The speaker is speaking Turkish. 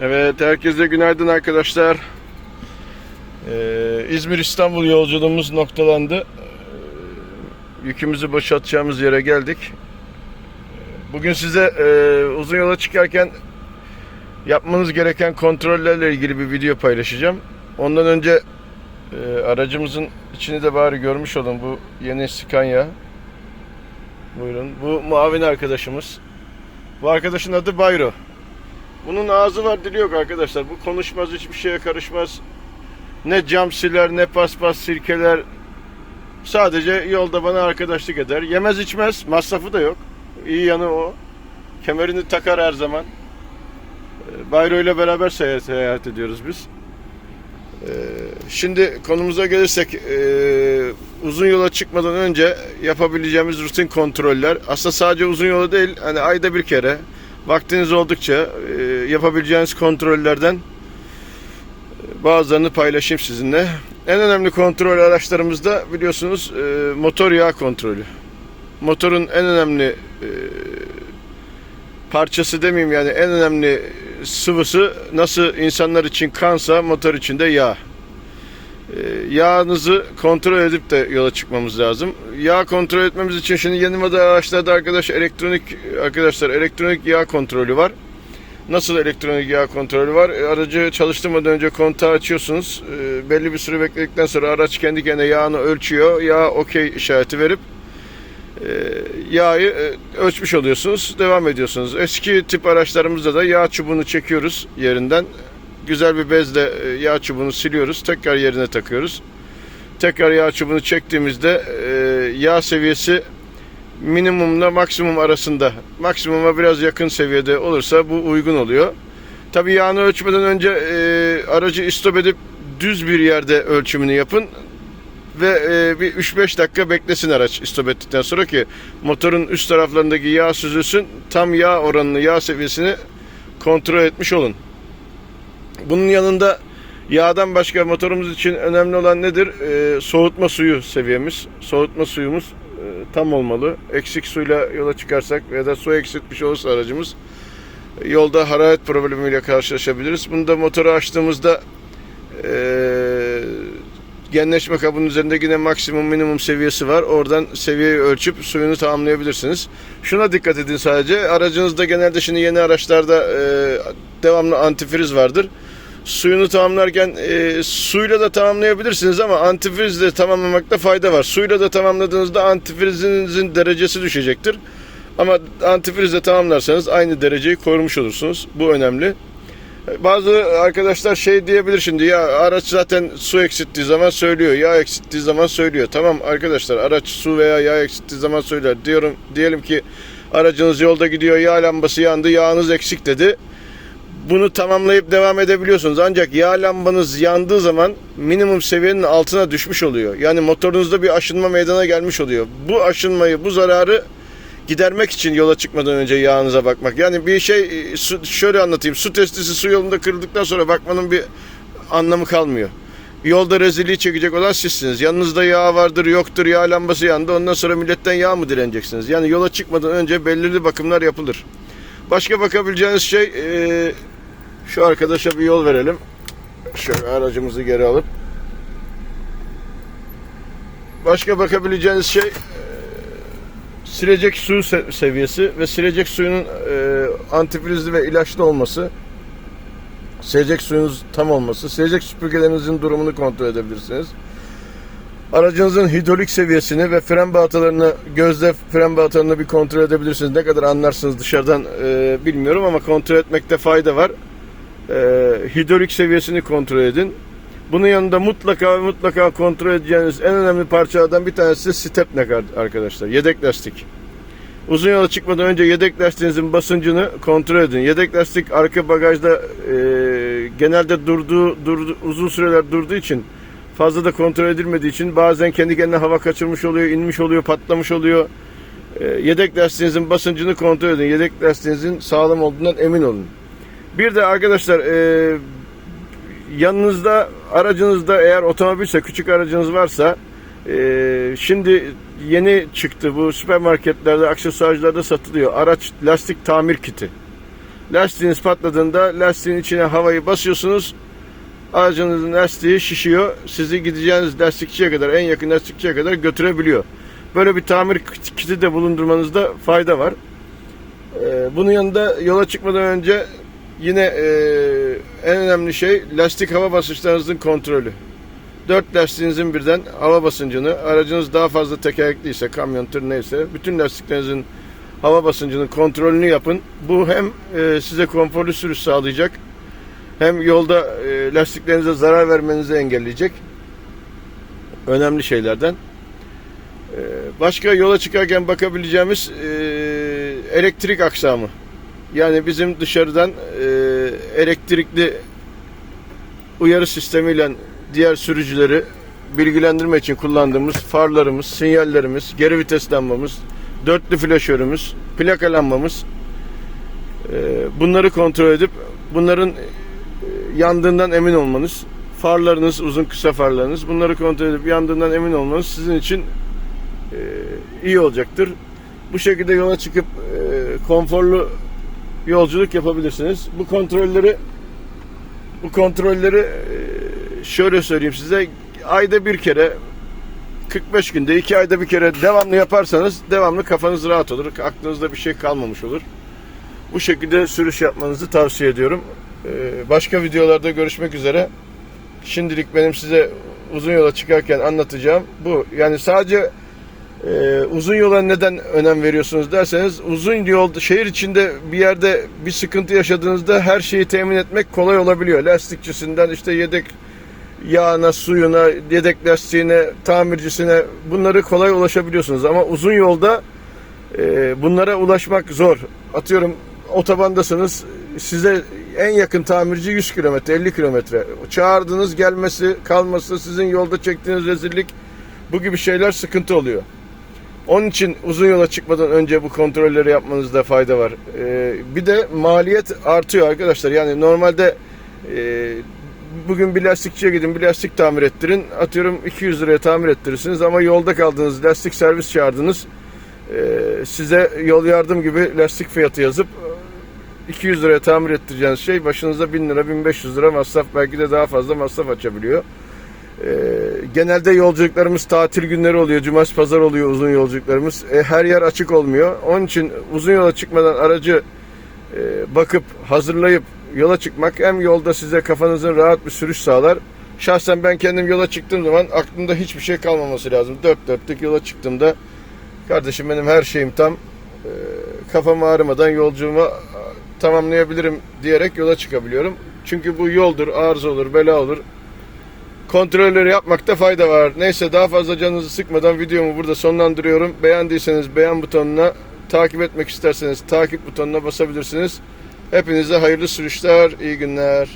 Evet, herkese günaydın arkadaşlar. Ee, İzmir İstanbul yolculuğumuz noktalandı. Ee, yükümüzü boşaltacağımız yere geldik. Bugün size e, uzun yola çıkarken yapmanız gereken kontrollerle ilgili bir video paylaşacağım. Ondan önce e, aracımızın içini de bari görmüş olun. Bu yeni Scania. Buyurun. Bu muavin arkadaşımız. Bu arkadaşın adı Bayro. Bunun ağzı var dili yok arkadaşlar. Bu konuşmaz hiçbir şeye karışmaz. Ne cam siler ne paspas sirkeler. Sadece yolda bana arkadaşlık eder. Yemez içmez. Masrafı da yok. İyi yanı o. Kemerini takar her zaman. Ee, Bayro beraber seyahat, seyahat ediyoruz biz. Ee, Şimdi konumuza gelirsek ee, uzun yola çıkmadan önce yapabileceğimiz rutin kontroller aslında sadece uzun yola değil hani ayda bir kere vaktiniz oldukça e, yapabileceğiniz kontrollerden e, bazılarını paylaşayım sizinle. En önemli kontrol araçlarımızda biliyorsunuz e, motor yağ kontrolü. Motorun en önemli parçası demeyeyim yani en önemli sıvısı nasıl insanlar için kansa motor için de yağ. E, Yağınızı kontrol edip de yola çıkmamız lazım. Yağ kontrol etmemiz için şimdi yeni model araçlarda arkadaş elektronik arkadaşlar elektronik yağ kontrolü var. Nasıl elektronik yağ kontrolü var? E, Aracı çalıştırmadan önce kontağı açıyorsunuz. E, Belli bir süre bekledikten sonra araç kendi kendine yağını ölçüyor. Yağ okey işareti verip e, yağı ölçmüş oluyorsunuz. Devam ediyorsunuz. Eski tip araçlarımızda da yağ çubuğunu çekiyoruz yerinden. Güzel bir bezle e, yağ çubuğunu siliyoruz. Tekrar yerine takıyoruz. Tekrar yağ çubuğunu çektiğimizde e, yağ seviyesi minimumla maksimum arasında. Maksimuma biraz yakın seviyede olursa bu uygun oluyor. Tabi yağını ölçmeden önce e, aracı istop edip düz bir yerde ölçümünü yapın ve e, bir 3-5 dakika beklesin araç istop ettikten sonra ki motorun üst taraflarındaki yağ süzülsün. Tam yağ oranını, yağ seviyesini kontrol etmiş olun. Bunun yanında yağdan başka motorumuz için önemli olan nedir? Ee, soğutma suyu seviyemiz. Soğutma suyumuz e, tam olmalı. Eksik suyla yola çıkarsak ya da su eksiltmiş olursa aracımız e, yolda hararet problemiyle karşılaşabiliriz. Bunu da motoru açtığımızda e, genleşme kabının üzerinde yine maksimum minimum seviyesi var. Oradan seviyeyi ölçüp suyunu tamamlayabilirsiniz. Şuna dikkat edin sadece. Aracınızda genelde şimdi yeni araçlarda e, devamlı antifriz vardır. Suyunu tamamlarken e, suyla da tamamlayabilirsiniz ama antifrizle tamamlamakta fayda var. Suyla da tamamladığınızda antifrizinizin derecesi düşecektir. Ama antifrizle tamamlarsanız aynı dereceyi korumuş olursunuz. Bu önemli. Bazı arkadaşlar şey diyebilir şimdi ya araç zaten su eksilttiği zaman söylüyor, yağ eksilttiği zaman söylüyor. Tamam arkadaşlar araç su veya yağ eksilttiği zaman söyler. Diyorum diyelim ki aracınız yolda gidiyor, yağ lambası yandı, yağınız eksik dedi. Bunu tamamlayıp devam edebiliyorsunuz. Ancak yağ lambanız yandığı zaman minimum seviyenin altına düşmüş oluyor. Yani motorunuzda bir aşınma meydana gelmiş oluyor. Bu aşınmayı, bu zararı gidermek için yola çıkmadan önce yağınıza bakmak. Yani bir şey su- şöyle anlatayım. Su testisi su yolunda kırıldıktan sonra bakmanın bir anlamı kalmıyor. Yolda rezilliği çekecek olan sizsiniz. Yanınızda yağ vardır, yoktur, yağ lambası yandı. Ondan sonra milletten yağ mı direneceksiniz? Yani yola çıkmadan önce belirli bakımlar yapılır. Başka bakabileceğiniz şey eee, şu arkadaşa bir yol verelim. Şöyle aracımızı geri alıp. Başka bakabileceğiniz şey silecek su se- seviyesi ve silecek suyunun e, antifrizli ve ilaçlı olması, silecek suyunuz tam olması, silecek süpürgelerinizin durumunu kontrol edebilirsiniz. Aracınızın hidrolik seviyesini ve fren balatalarını gözle fren balatalarını bir kontrol edebilirsiniz. Ne kadar anlarsınız dışarıdan e, bilmiyorum ama kontrol etmekte fayda var. E, hidrolik seviyesini kontrol edin. Bunun yanında mutlaka mutlaka kontrol edeceğiniz en önemli parçalardan bir tanesi stepneck arkadaşlar. Yedek lastik. Uzun yola çıkmadan önce yedek lastiğinizin basıncını kontrol edin. Yedek lastik arka bagajda e, genelde durduğu, durdu, uzun süreler durduğu için fazla da kontrol edilmediği için bazen kendi kendine hava kaçırmış oluyor, inmiş oluyor, patlamış oluyor. E, yedek lastiğinizin basıncını kontrol edin. Yedek lastiğinizin sağlam olduğundan emin olun. Bir de arkadaşlar e, yanınızda aracınızda eğer otomobilse küçük aracınız varsa e, şimdi yeni çıktı bu süpermarketlerde aksesuarcılarda satılıyor araç lastik tamir kiti Lastiğiniz patladığında lastiğin içine havayı basıyorsunuz. Aracınızın lastiği şişiyor. Sizi gideceğiniz lastikçiye kadar, en yakın lastikçiye kadar götürebiliyor. Böyle bir tamir kit- kiti de bulundurmanızda fayda var. Ee, bunun yanında yola çıkmadan önce yine e, en önemli şey lastik hava basınçlarınızın kontrolü. Dört lastiğinizin birden hava basıncını, aracınız daha fazla tekerlekliyse, kamyon, tır neyse, bütün lastiklerinizin hava basıncının kontrolünü yapın. Bu hem e, size konforlu sürüş sağlayacak, hem yolda e, lastiklerinize zarar vermenizi engelleyecek. Önemli şeylerden. E, başka yola çıkarken bakabileceğimiz e, elektrik aksamı. Yani bizim dışarıdan e, elektrikli uyarı sistemiyle diğer sürücüleri bilgilendirme için kullandığımız farlarımız, sinyallerimiz, geri vites lambamız, dörtlü flaşörümüz, plaka lambamız e, bunları kontrol edip bunların e, yandığından emin olmanız, farlarınız, uzun kısa farlarınız bunları kontrol edip yandığından emin olmanız sizin için e, iyi olacaktır. Bu şekilde yola çıkıp e, konforlu yolculuk yapabilirsiniz. Bu kontrolleri bu kontrolleri e, şöyle söyleyeyim size ayda bir kere 45 günde iki ayda bir kere devamlı yaparsanız devamlı kafanız rahat olur. Aklınızda bir şey kalmamış olur. Bu şekilde sürüş yapmanızı tavsiye ediyorum. E, Başka videolarda görüşmek üzere. Şimdilik benim size uzun yola çıkarken anlatacağım bu. Yani sadece ee, uzun yola neden önem veriyorsunuz derseniz uzun yol şehir içinde bir yerde bir sıkıntı yaşadığınızda her şeyi temin etmek kolay olabiliyor. Lastikçisinden işte yedek yağına, suyuna, yedek lastiğine, tamircisine bunları kolay ulaşabiliyorsunuz. Ama uzun yolda e, bunlara ulaşmak zor. Atıyorum otobandasınız size en yakın tamirci 100 kilometre, 50 kilometre. Çağırdığınız gelmesi, kalması, sizin yolda çektiğiniz rezillik bu gibi şeyler sıkıntı oluyor. Onun için uzun yola çıkmadan önce bu kontrolleri yapmanızda fayda var. Ee, bir de maliyet artıyor arkadaşlar. Yani normalde e, bugün bir lastikçiye gidin bir lastik tamir ettirin. Atıyorum 200 liraya tamir ettirirsiniz ama yolda kaldığınız lastik servis çağırdınız. Ee, size yol yardım gibi lastik fiyatı yazıp 200 liraya tamir ettireceğiniz şey başınıza 1000 lira 1500 lira masraf belki de daha fazla masraf açabiliyor. Ee, genelde yolculuklarımız tatil günleri oluyor. Cumartesi pazar oluyor uzun yolculuklarımız. E, her yer açık olmuyor. Onun için uzun yola çıkmadan aracı e, bakıp hazırlayıp yola çıkmak hem yolda size kafanızın rahat bir sürüş sağlar. Şahsen ben kendim yola çıktığım zaman aklımda hiçbir şey kalmaması lazım. Dört dörtlük yola çıktığımda kardeşim benim her şeyim tam e, kafam ağrımadan yolculuğumu tamamlayabilirim diyerek yola çıkabiliyorum. Çünkü bu yoldur, arıza olur, bela olur kontrolleri yapmakta fayda var. Neyse daha fazla canınızı sıkmadan videomu burada sonlandırıyorum. Beğendiyseniz beğen butonuna, takip etmek isterseniz takip butonuna basabilirsiniz. Hepinize hayırlı sürüşler, iyi günler.